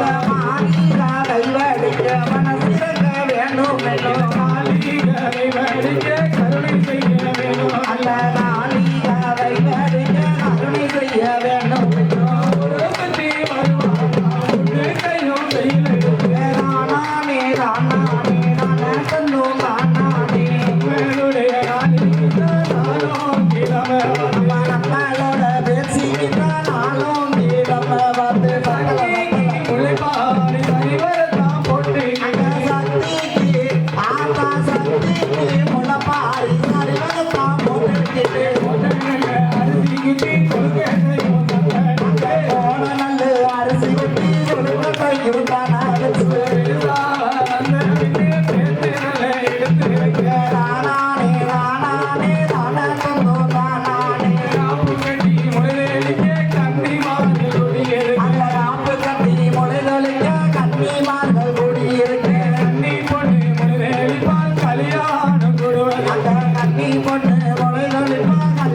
மாளிகை வடிக்க மனசிறங்க வேணும் வேணும் மாளிகை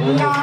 Yeah.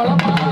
Fala, fala.